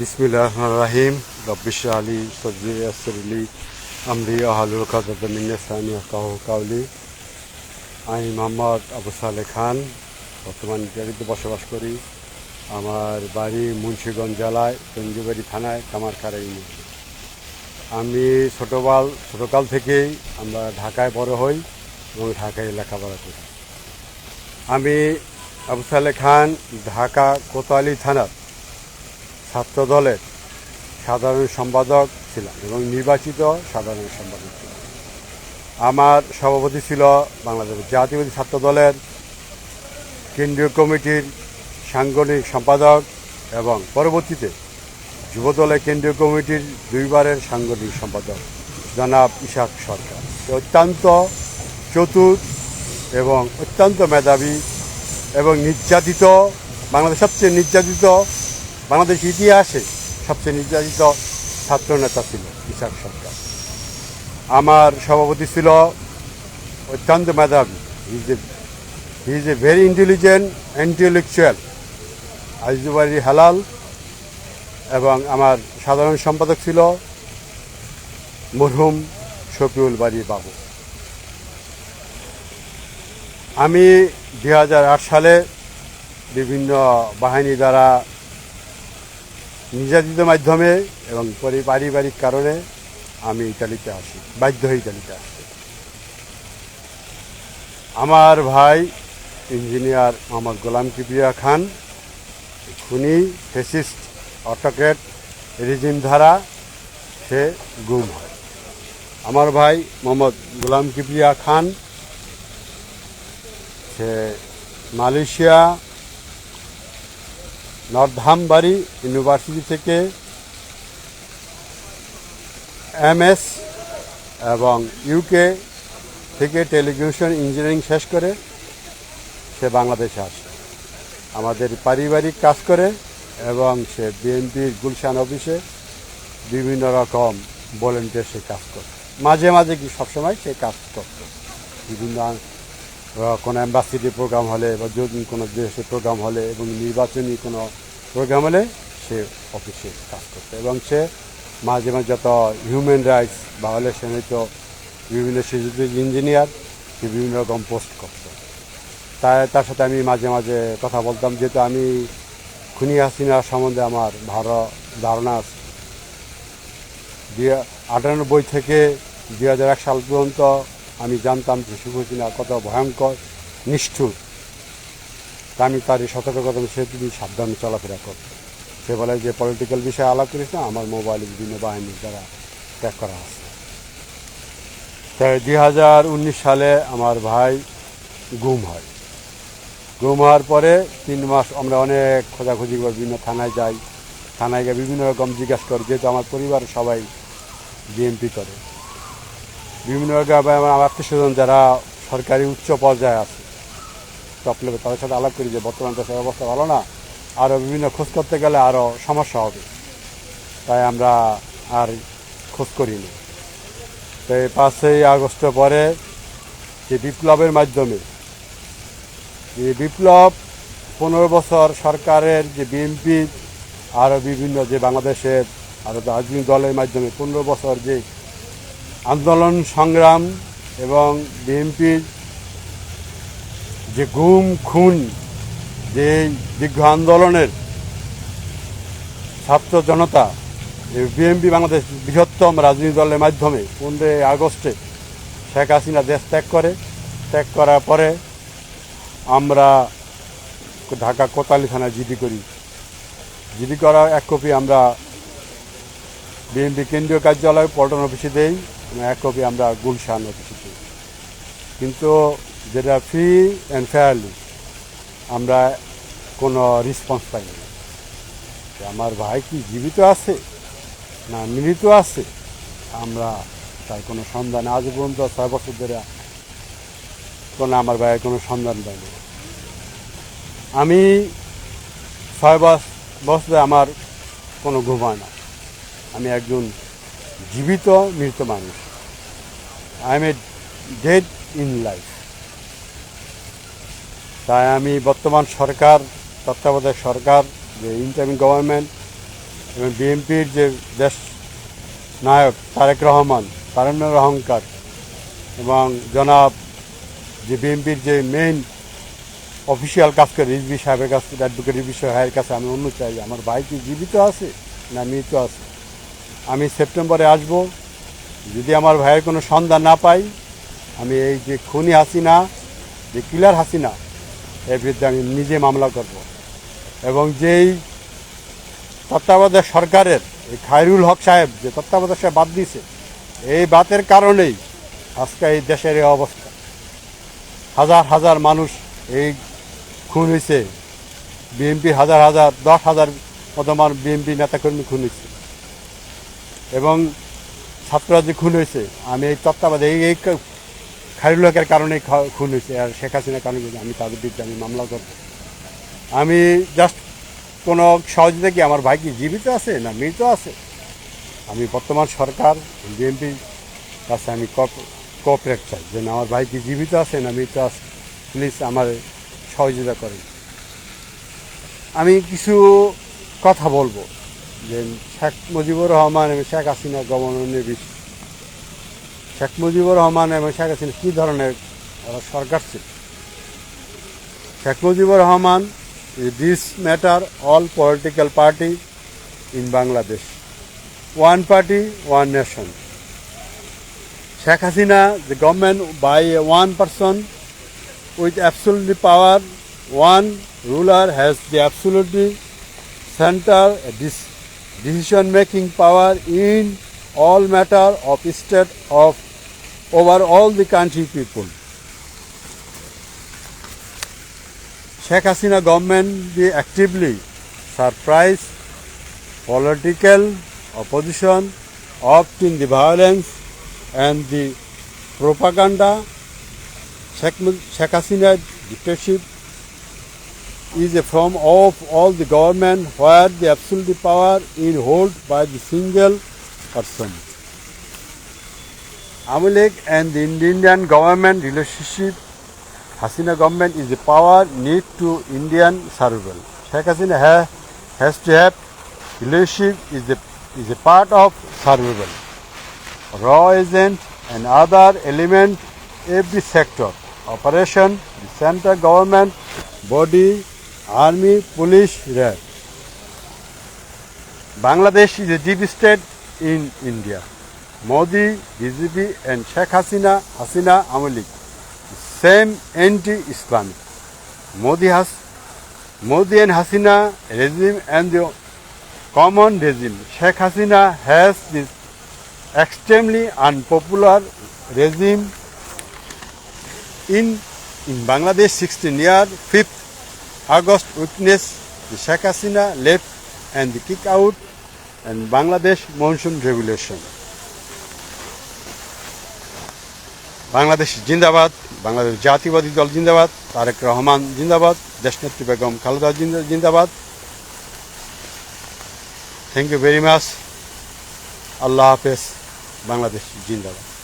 বিসমিল্লাহিম রাহিম রব্বিশ আলী সজি আসরলি আমরি আহলুল খাদানি কাউলি আমি মোহাম্মদ আবু সালে খান বর্তমান ইত্যাদিতে বসবাস করি আমার বাড়ি মুন্সীগঞ্জ জেলায় টঙ্গিবাড়ি থানায় কামারখাড়া ইউনিয়ন আমি ছোটোবাল ছোটোকাল থেকেই আমরা ঢাকায় বড় হই এবং ঢাকায় লেখাপড়া করি আমি আবু সালে খান ঢাকা কোতোয়ালি থানার ছাত্র দলের সাধারণ সম্পাদক ছিলাম এবং নির্বাচিত সাধারণ সম্পাদক ছিলাম আমার সভাপতি ছিল বাংলাদেশ জাতীয়বাদী ছাত্র দলের কেন্দ্রীয় কমিটির সাংগঠনিক সম্পাদক এবং পরবর্তীতে যুবদলের কেন্দ্রীয় কমিটির দুইবারের সাংগঠনিক সম্পাদক জনাব ইশাক সরকার অত্যন্ত চতুর এবং অত্যন্ত মেধাবী এবং নির্যাতিত বাংলাদেশ সবচেয়ে নির্যাতিত বাংলাদেশ ইতিহাসে সবচেয়ে নির্যাতিত ছাত্রনেতা ছিল ইসাক সরকার আমার সভাপতি ছিল অত্যন্ত মেধাবী is a he is a very intelligent intellectual আইজুবারি হালাল এবং আমার সাধারণ সম্পাদক ছিল মরহুম শফিউল বাড়ি বাবু আমি দু সালে বিভিন্ন বাহিনী দ্বারা নির্যাতিত মাধ্যমে এবং পারিবারিক কারণে আমি ইতালিতে আসি বাধ্য হয়ে ইতালিতে আসতে আমার ভাই ইঞ্জিনিয়ার মোহাম্মদ গোলাম কিবরিয়া খান খুনি ফেসিস্ট অটোকেট রিজিম ধারা সে গুম হয় আমার ভাই মোহাম্মদ গোলাম কিবরিয়া খান সে মালয়েশিয়া নর্ধামবাড়ি ইউনিভার্সিটি থেকে এমএস এবং ইউকে থেকে টেলিভিশন ইঞ্জিনিয়ারিং শেষ করে সে বাংলাদেশে আসে আমাদের পারিবারিক কাজ করে এবং সে বিএনপির গুলশান অফিসে বিভিন্ন রকম ভলেন্টিয়ার সে কাজ করে মাঝে মাঝে কি সবসময় সে কাজ করত বিভিন্ন কোনো অ্যাম্বাসিডি প্রোগ্রাম হলে বা যদি কোনো দেশের প্রোগ্রাম হলে এবং নির্বাচনী কোনো প্রোগ্রাম হলে সে অফিসে কাজ করতো এবং সে মাঝে মাঝে যত হিউম্যান রাইটস বা হলে সে হয়তো বিভিন্ন সিজিটিভ ইঞ্জিনিয়ার সে বিভিন্ন রকম পোস্ট করত তাই তার সাথে আমি মাঝে মাঝে কথা বলতাম যেহেতু আমি খুনি হাসিনার সম্বন্ধে আমার ভালো ধারণা আছে আটানব্বই থেকে এক সাল পর্যন্ত আমি জানতাম যে শুভ হাসিনা কত ভয়ঙ্কর নিষ্ঠুর তা আমি তার এই সতর্ক সে তুমি সাবধানে চলাফেরা করত সে বলে যে পলিটিক্যাল বিষয়ে আলাপ করিস না আমার মোবাইল বিভিন্ন বাহিনীর দ্বারা ত্যাগ করা আছে তাই দুই হাজার উনিশ সালে আমার ভাই গুম হয় গুম হওয়ার পরে তিন মাস আমরা অনেক খোঁজাখুঁজি করে বিভিন্ন থানায় যাই থানায় গিয়ে বিভিন্ন রকম জিজ্ঞাসা করি যেহেতু আমার পরিবার সবাই বিএনপি করে বিভিন্ন আমার আত্মীয় স্বজন যারা সরকারি উচ্চ পর্যায়ে আছে টপ লেভেল তাদের সাথে আলাপ করি যে বর্তমান দেশের অবস্থা ভালো না আরও বিভিন্ন খোঁজ করতে গেলে আরও সমস্যা হবে তাই আমরা আর খোঁজ করিনি তো এই পাঁচই আগস্ট পরে যে বিপ্লবের মাধ্যমে যে বিপ্লব পনেরো বছর সরকারের যে বিএনপি আরও বিভিন্ন যে বাংলাদেশের আরও রাজনৈতিক দলের মাধ্যমে পনেরো বছর যে আন্দোলন সংগ্রাম এবং বিএনপির যে গুম খুন যে দীর্ঘ আন্দোলনের ছাত্র জনতা বিএনপি বাংলাদেশ বৃহত্তম রাজনৈতিক দলের মাধ্যমে পনেরোই আগস্টে শেখ হাসিনা দেশ ত্যাগ করে ত্যাগ করার পরে আমরা ঢাকা কোতালি থানায় জিডি করি জিডি করা এক কপি আমরা বিএনপি কেন্দ্রীয় কার্যালয় পল্টন অফিসে দেই এক কপি আমরা গুলশান অফিসে কিন্তু যেটা ফ্রি অ্যান্ড ফেয়ারলি আমরা কোনো রেসপন্স পাই না আমার ভাই কি জীবিত আছে না মিলিত আছে আমরা তার কোনো সন্ধান আজ পর্যন্ত ছয় বছর ধরে কোনো আমার ভাইয়ের কোনো সন্ধান পাইনি আমি ছয় বছর আমার কোনো ঘুমায় না আমি একজন জীবিত মৃত মানুষ I am a dead in life তাই আমি বর্তমান সরকার তত্ত্বাবধায়ক সরকার যে ইন্টারিম গভর্নমেন্ট এবং বিএনপির যে দেশ নায়ক তারেক রহমান তারেন্নর অহংকার এবং জনাব যে বিএনপির যে মেইন অফিসিয়াল কাজ করে রিজবি সাহেবের কাছে অ্যাডভোকেট রিজবি সাহেবের কাছে আমি অন্য চাই আমার ভাই কি জীবিত আছে না মৃত আছে আমি সেপ্টেম্বরে আসব যদি আমার ভাইয়ের কোনো সন্ধান না পাই আমি এই যে খুনি হাসিনা যে কিলার হাসিনা এর বিরুদ্ধে আমি নিজে মামলা করব এবং যেই তত্ত্বাবধায়ক সরকারের এই খায়রুল হক সাহেব যে তত্ত্বাবধায়ক সাহেব বাদ দিয়েছে এই বাতের কারণেই আজকে এই দেশের এই অবস্থা হাজার হাজার মানুষ এই খুন হয়েছে বিএনপি হাজার হাজার দশ হাজার মতো আমার বিএনপি নেতাকর্মী খুন হয়েছে এবং ছাত্ররা যে খুন হয়েছে আমি এই তত্ত্বাবধান এই এই খারিলোকের কারণে খুন হয়েছে আর শেখ হাসিনার কারণে আমি তাদের বিরুদ্ধে আমি মামলা করব আমি জাস্ট কোনো সহযোগিতা কি আমার ভাই কি জীবিত আছে না মৃত আছে আমি বর্তমান সরকার বিএনপি কাছে আমি কপরেট চাই যে না আমার ভাই কি জীবিত আছে না মৃত আছে প্লিজ আমার সহযোগিতা করেন আমি কিছু কথা বলবো যে শেখ মুজিবুর রহমান এবং শেখ হাসিনা গমনোন্নবিশ শেখ মুজিবুর রহমান এবং শেখ হাসিনা কী ধরনের সরকার ছিল Sheikh Mujibur Rahman this matter all political party in Bangladesh one party one nation Sheikh Hasina the government by a one person with absolutely power one ruler has the absolutely centre this decision-making power in all matter of state of over all the country people. Sheikh Hasina government be actively surprise political opposition, opt in the violence and the propaganda. Sheikh Hasina dictatorship is a form of all the government where the absolute power is held by the single person. Amulek and the Indian government relationship Hasina government is the power need to Indian survival. Sheikh Hasina has to have relationship is a is a part of survival. Raw agent and other element every sector operation, the center government body army police RAB Bangladesh is a deep state in India Modi BJP and Sheikh Hasina Hasina Awami same anti Islamic Modi has Modi and Hasina regime and the common regime Sheikh Hasina has this extremely unpopular regime in in Bangladesh sixteen year 50 August weakness the Sheikh Hasina left and the kick out and Bangladesh monsoon revolution. Bangladesh জিন্দাবাদ বাংলাদেশ জাতীয়বাদী দল জিন্দাবাদ তারেক রহমান জিন্দাবাদ দেশনেত্রী বেগম খালেদা জিন্দাবাদ thank you very much আল্লাহ হাফেজ বাংলাদেশ জিন্দাবাদ